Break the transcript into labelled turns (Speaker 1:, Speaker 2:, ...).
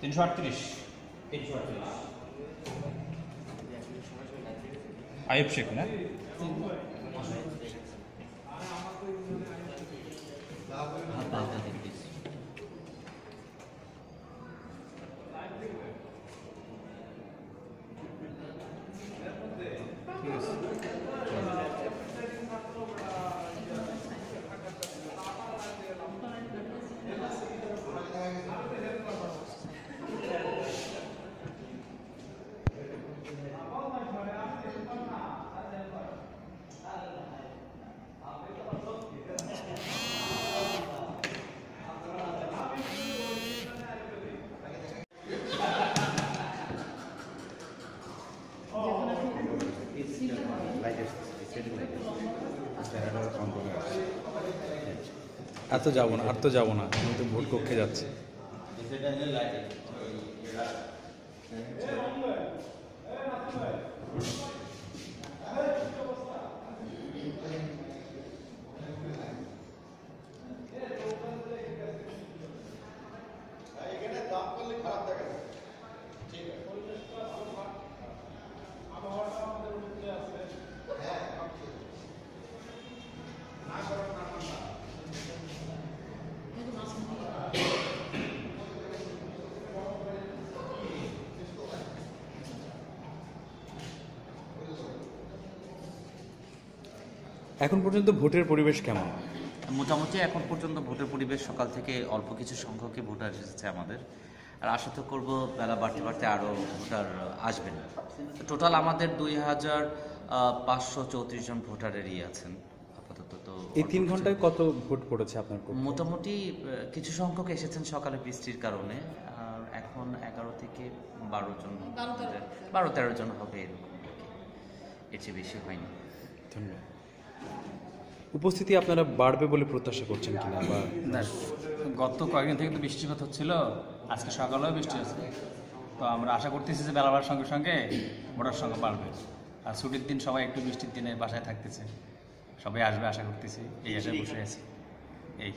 Speaker 1: তিনশো আটত্রিশ
Speaker 2: তিনশো আটত্রিশ
Speaker 1: আইব শেখ না
Speaker 2: হালকা হালকা দিন
Speaker 3: তো যাব না আর তো যাব না আমি তো ভোট কক্ষে যাচ্ছি। এখন পর্যন্ত ভোটের পরিবেশ কেমন?
Speaker 2: মোটামুটি এখন পর্যন্ত ভোটের পরিবেশ সকাল থেকে অল্প কিছু সংখ্যকই ভোটার এসেছে আমাদের। আর আশা তো করব বেলা বাড়তে বাড়তে আরও ভোটার আসবেন টোটাল আমাদের দুই হাজার পাঁচশো চৌত্রিশ জন ভোটারেরই আছেন। আপাতত তো
Speaker 3: এই তিন ঘন্টায় কত ভোট পড়েছে আপনার
Speaker 2: মোটামুটি কিছু সংখ্যক এসেছেন সকালে বৃষ্টির কারণে। আর এখন এগারো থেকে বারো জন বারো তেরো। জন হবে এরকম এর চেয়ে বেশি হয়নি।
Speaker 3: ধন্যবাদ। উপস্থিতি আপনারা বাড়বে বলে প্রত্যাশা করছেন কিনা বা
Speaker 4: গত কয়েকদিন থেকে তো বৃষ্টিপাত হচ্ছিল, আজকে সকালেও বৃষ্টি হচ্ছে। তো আমরা আশা করতেছি যে বেলা বাড়ার সঙ্গে সঙ্গে ভোটার সংখ্যা বাড়বে। আর ছুটির দিন সবাই একটু বৃষ্টির দিনে বাসায় থাকতেছে। সবাই আসবে আশা করতেছি, এই আশায় বসে আছি। এই।